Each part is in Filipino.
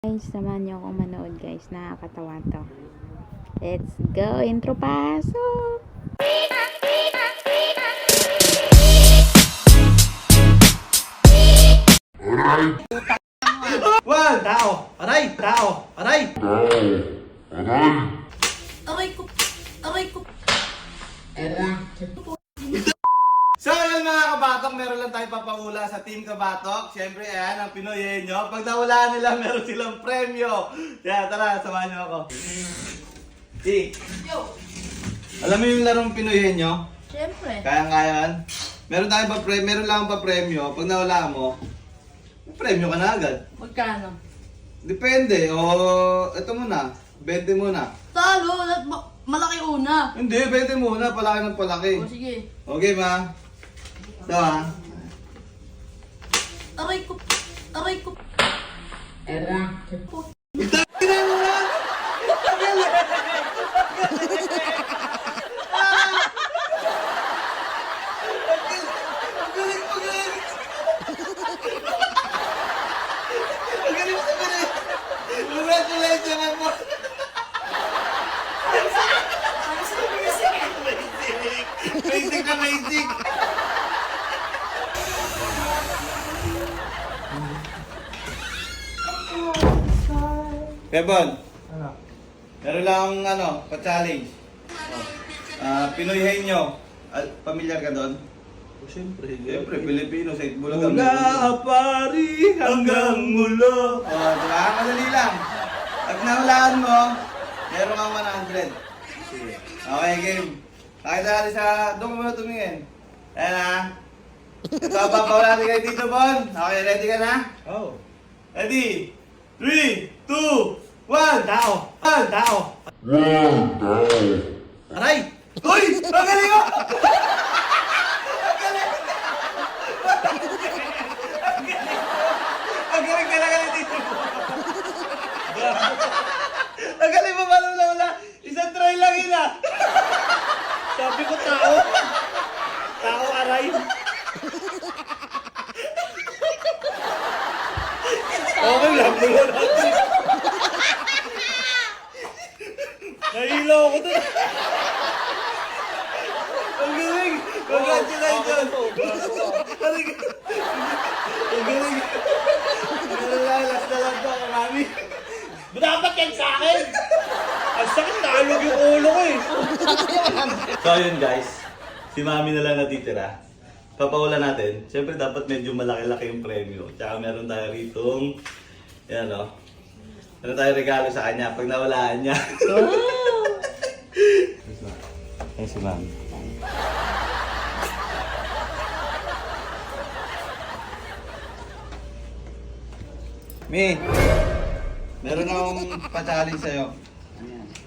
Guys, samahan niyo akong manood guys. Nakakatawa to. Let's go. Intro pasok! One, tao. Aray, tao. Aray. Aray ko. Aray ko. So yun kabatok, meron lang tayo papahula sa Team Kabatok. Siyempre, ayan, ang Pinoy nyo. Pag nahulaan nila, meron silang premyo. Kaya tara, samahan nyo ako. Si, Yo. alam mo yung larong Pinoy nyo? Siyempre. Kaya nga yan. Meron tayong pa meron lang pa premyo. Pag nawala mo, may premyo ka na agad. Magkano? Depende. O, ito muna. 20 muna. Talo. lahat ma- malaki una. Hindi, 20 muna. Palaki ng palaki. O sige. Okay ba? Ito ah. Aray ko. Aray ko. Tingnan mo lang! Ang galing, ang galing! Ang galing, ang galing! Congratulations mo! Basic na basic! Kevon, Ano? meron lang ano, pa-challenge. Ah, Pinoy Henyo. Ah, pamilyar ka doon? Oh, siyempre. Siyempre, Pilipino sa Itbulaga. Mula pari hanggang mulo. Oh, di ba? Madali lang. Pag nahulaan mo, meron kang 100. Sige. Okay, game. Kahit natin sa... Doon ko muna tumingin. Ayan na. Ito, papawala natin kay Tito Bon. Okay, ready ka na? Oh. Ready? 3, 2, 1. Tao. One, tao. Aray! Uy! Ang galing mo! Ang galing talaga ni Tito Bon. Ang galing mo paano na wala? Isang try lang yun ah! Sabi ko tao. Tao aray. Mulo natin. Nahilo ako dun. Ang galing! Congratulations! Galing! Ang galing! Last na lang to, mami. Dapat yan sa akin. Ang sakit nalog yung ulo ko eh. So yun guys, si mami na lang natitira. Papaulan natin. Siyempre dapat medyo malaki-laki yung premyo. Tsaka meron tayo ritong, yan o. Meron tayo regalo sa kanya pag nawalaan niya. Ay si mami. Mi, meron akong pa-challenge sa'yo.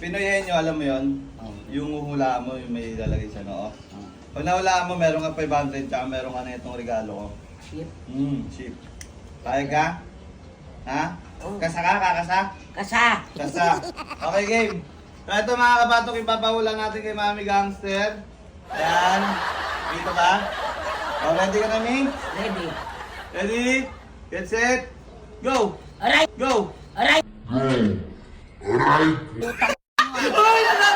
Pinoy nyo, alam mo yon Yung huhulaan mo, yung may lalagay sa noo. Pag nahulaan mo, meron ka 500, tsaka meron ka na itong regalo ko. Shit. Hmm, ship. Kaya ka? Ha? Kasa ka, kakasa? Kasa. Kasa. Okay, game. So ito mga kabatok, ipapahulan natin kay Mami Gangster. Ayan. Dito ka. O, ready ka na, Mi? Ready. Ready? Get set. Go! Aray. Go! Aray. Ay, nanalo